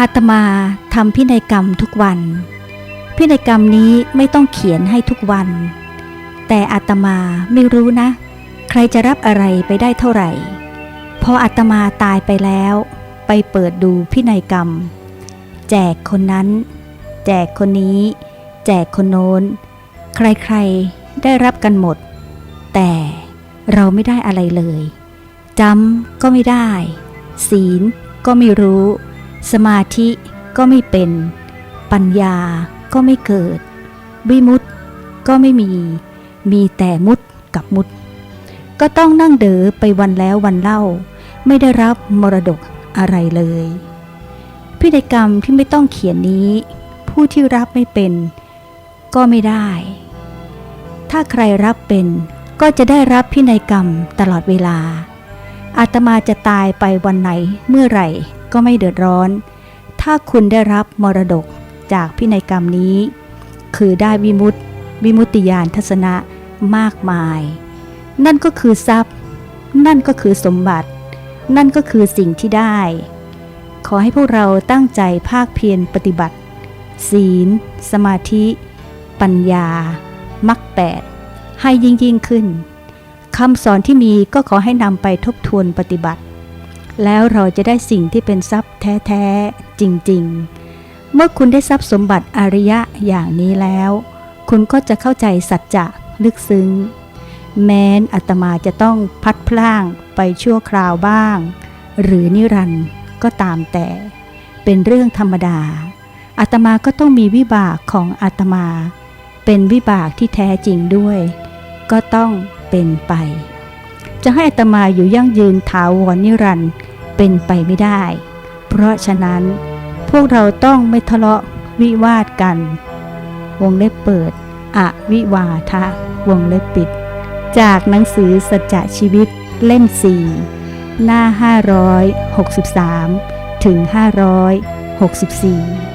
อาตมาทำพินัยกรรมทุกวัน พินัยกรรมนี้ไม่ต้องเขียนให้ทุกวัน แต่อาตมาไม่รู้นะ ใครจะรับอะไรไปได้เท่าไหร่ พออาตมาตายไปแล้ว ไปเปิดดูพินัยกรรม แจกคนนั้น แจกคนนี้ แจกคนโน้น ใครๆได้รับกันหมด แต่เราไม่ได้อะไรเลยจำก็ไม่ได้ ศีลก็ไม่รู้ สมาธิก็ไม่เป็น ปัญญาก็ไม่เกิด วิมุตก็ไม่มี มีแต่มุดกับมุดก็ต้องนั่งเด๋อไปวันแล้ววันเล่า ไม่ได้รับมรดกอะไรเลย พิธีกรรมที่ไม่ต้องเขียนนี้ ผู้ที่รับไม่เป็น ก็ไม่ได้ ถ้าใครรับเป็นก็จะได้รับพินัยกรรมตลอดเวลาอาตมาจะตายไปวันไหนเมื่อไหร่ ก็ไม่เดือดร้อน ถ้าคุณได้รับมรดกจากพินัยกรรมนี้ คือได้วิมุตติวิมุตติญาณทัศนะมากมาย นั่นก็คือทรัพย์ นั่นก็คือสมบัติ นั่นก็คือสิ่งที่ได้ ขอให้พวกเราตั้งใจภาคเพียรปฏิบัติ ศีล สมาธิ ปัญญามรรคแปด ให้ยิ่งยิ่งขึ้นคำสอนที่มีก็ขอให้นำไปทบทวนปฏิบัติ แล้วเราจะได้สิ่งที่เป็นทรัพย์แท้ๆ จริงๆ เมื่อคุณได้ทรัพย์สมบัติอริยะอย่างนี้แล้ว คุณก็จะเข้าใจสัจจะลึกซึ้ง แม้นอาตมาจะต้องพัดพล่างไปชั่วคราวบ้าง หรือนิรันด์ก็ตามแต่ เป็นเรื่องธรรมดาอาตมาก็ต้องมีวิบากของอาตมา เป็นวิบากที่แท้จริงด้วย ก็ต้องเป็นไป จะให้อาตมาอยู่ยั่งยืนถาวรนิรันดร์ เป็นไปไม่ได้ เพราะฉะนั้นพวกเราต้องไม่ทะเลาะวิวาทกัน วงเล็บเปิด อวิวาทะ วงเล็บปิด จากหนังสือสัจจะชีวิตเล่ม4หน้า 563 ถึง 564